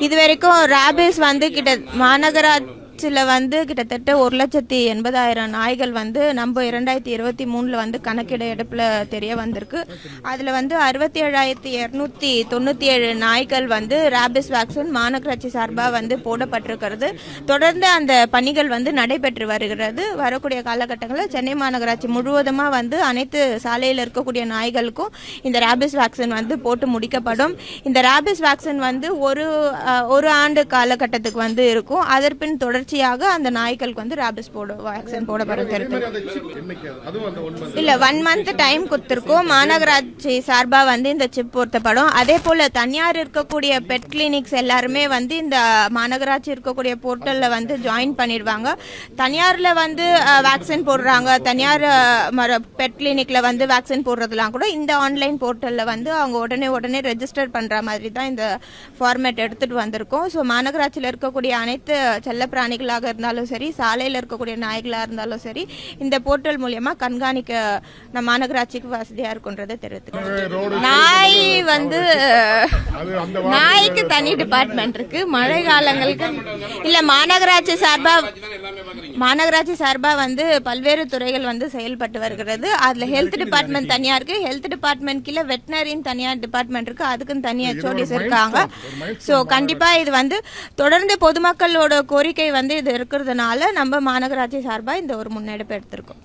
இது வரைக்கும் ராபிஸ் வந்து கிட்ட சில வந்து கிட்டத்தட்ட ஒரு லட்சத்தி எண்பதாயிரம் நாய்கள் வந்து நம்ம இரண்டாயிரத்தி இருபத்தி மூணில் வந்து கணக்கிட எடுப்பில் தெரிய வந்திருக்கு. அதில் வந்து அறுபத்தி ஏழாயிரத்தி இரநூத்தி தொண்ணூற்றி ஏழு நாய்கள் வந்து ரேபிஸ் வேக்சின் மாநகராட்சி சார்பாக வந்து போடப்பட்டிருக்கிறது. தொடர்ந்து அந்த பணிகள் வந்து நடைபெற்று வருகிறது. வரக்கூடிய காலகட்டங்களில் சென்னை மாநகராட்சி முழுவதுமாக வந்து அனைத்து சாலையில் இருக்கக்கூடிய நாய்களுக்கும் இந்த ரேபிஸ் வேக்சின் வந்து போட்டு முடிக்கப்படும். இந்த ரேபிஸ் வேக்சின் வந்து ஒரு ஒரு ஆண்டு காலகட்டத்துக்கு வந்து இருக்கும். அதற்பின் தொடர்ச்சியாக அந்த நாய்களுக்கு வந்து ரேபிஸ் போட வேக்சின் போடப்படும் இல்ல ஒன் மந்த் டைம் கொடுத்துருக்கோம். மாநகராட்சி சார்பா வந்து இந்த சிப் பொருத்தப்படும். அதே போல தனியார் இருக்கக்கூடிய பெட் கிளினிக்ஸ் எல்லாருமே வந்து இந்த மாநகராட்சி இருக்கக்கூடிய போர்ட்டல்ல வந்து ஜாயின் பண்ணிடுவாங்க. தனியார்ல வந்து வேக்சின் போடுறாங்க. தனியார் பெட் கிளினிக்ல வந்து வேக்சின் போடுறதுலாம் கூட இந்த ஆன்லைன் போர்ட்டல்ல வந்து அவங்க உடனே உடனே ரெஜிஸ்டர் பண்ற மாதிரி தான் இந்த ஃபார்மேட் எடுத்துட்டு வந்திருக்கோம். ஸோ மாநகராட்சியில் இருக்கக்கூடிய அனைத்து செல்ல பிராணிகளாக இருந்தாலும் சரி சாலையில் இருக்கக்கூடிய நாய்களாக இருந்தாலும் சரி இந்த போர்ட்டல் மூலியமா கண்காணிக்க நம்ம மாநகராட்சிக்கு வசதியா இருக்குன்றதை தெரிவித்துக்கிறேன் நாய் வந்து நாய்க்கு தனி டிபார்ட்மெண்ட் இருக்கு. மழை காலங்களுக்கு இல்ல மாநகராட்சி சார்பா மாநகராட்சி சார்பா வந்து பல்வேறு துறைகள் வந்து செயல்பட்டு வருகிறது. அதுல ஹெல்த் டிபார்ட்மெண்ட் தனியா இருக்கு. ஹெல்த் டிபார்ட்மெண்ட் கீழே வெட்டினரின்னு தனியா டிபார்ட்மெண்ட் இருக்கு. அதுக்குன்னு தனி ஹெச்ஓடிஸ் இருக்காங்க. ஸோ கண்டிப்பா இது வந்து தொடர்ந்து பொதுமக்களோட கோரிக்கை வந்து இது இருக்கிறதுனால நம்ம மாநகராட்சி சார்பா இந்த ஒரு முன்னெடுப்பு எடுத்திருக்கோம்.